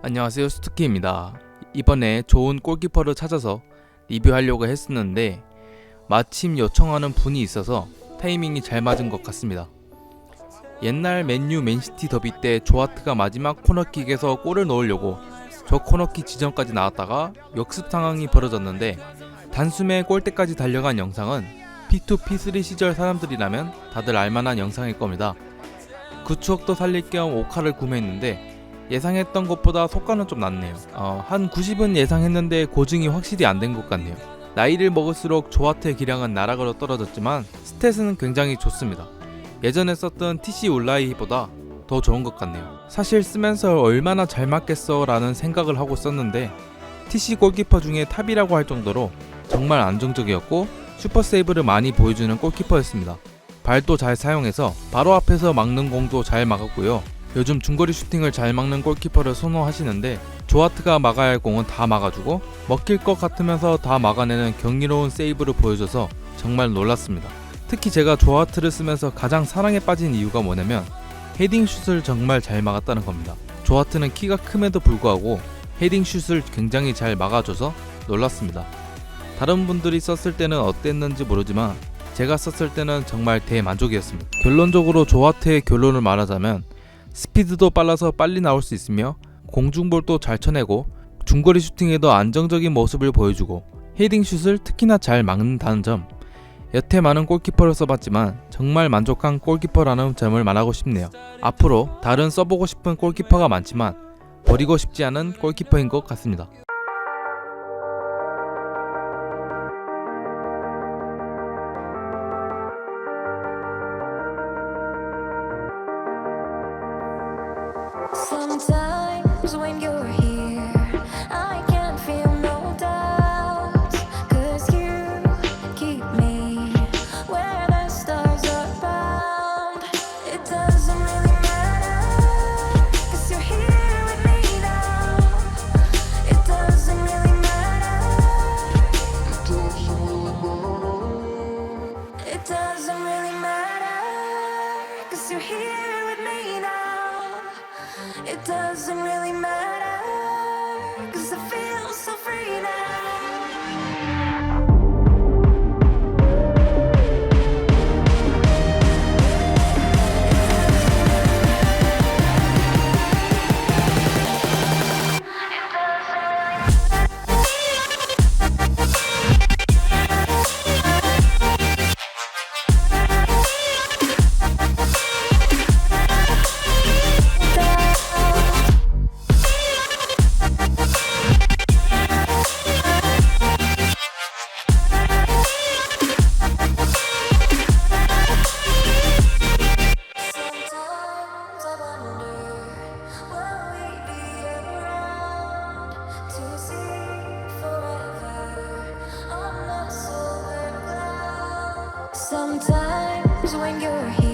안녕하세요 스투키입니다. 이번에 좋은 골키퍼를 찾아서 리뷰하려고 했었는데 마침 요청하는 분이 있어서 타이밍이 잘 맞은 것 같습니다. 옛날 맨유 맨시티 더비 때 조아트가 마지막 코너킥에서 골을 넣으려고 저 코너킥 지점까지 나왔다가 역습 상황이 벌어졌는데 단숨에 골대까지 달려간 영상은 P2, P3 시절 사람들이라면 다들 알만한 영상일 겁니다. 그 추억도 살릴 겸 오카를 구매했는데 예상했던 것보다 속가는 좀 낮네요. 어, 한 90은 예상했는데 고증이 확실히 안 된 것 같네요. 나이를 먹을수록 조아트의 기량은 나락으로 떨어졌지만 스탯은 굉장히 좋습니다. 예전에 썼던 TC 울라이보다 더 좋은 것 같네요. 사실 쓰면서 얼마나 잘 맞겠어 라는 생각을 하고 썼는데 TC 골키퍼 중에 탑이라고 할 정도로 정말 안정적이었고 슈퍼 세이브를 많이 보여주는 골키퍼였습니다. 발도 잘 사용해서 바로 앞에서 막는 공도 잘 막았고요. 요즘 중거리 슈팅을 잘 막는 골키퍼를 선호하시는데 조아트가 막아야 할 공은 다 막아주고 먹힐 것 같으면서 다 막아내는 경이로운 세이브를 보여줘서 정말 놀랐습니다. 특히 제가 조아트를 쓰면서 가장 사랑에 빠진 이유가 뭐냐면 헤딩 슛을 정말 잘 막았다는 겁니다. 조아트는 키가 큼에도 불구하고 헤딩 슛을 굉장히 잘 막아줘서 놀랐습니다. 다른 분들이 썼을 때는 어땠는지 모르지만 제가 썼을 때는 정말 대만족이었습니다. 결론적으로 조아트의 결론을 말하자면 스피드도 빨라서 빨리 나올 수 있으며 공중볼도 잘 쳐내고 중거리 슈팅에도 안정적인 모습을 보여주고 헤딩 슛을 특히나 잘 막는다는 점 여태 많은 골키퍼를 써봤지만 정말 만족한 골키퍼라는 점을 말하고 싶네요. 앞으로 다른 써보고 싶은 골키퍼가 많지만 버리고 싶지 않은 골키퍼인 것 같습니다. Doesn't really matter, cause you're somewhere and now. It doesn't really matter. Cuz you here with me now. It doesn't really matter, Sometimes when you're here.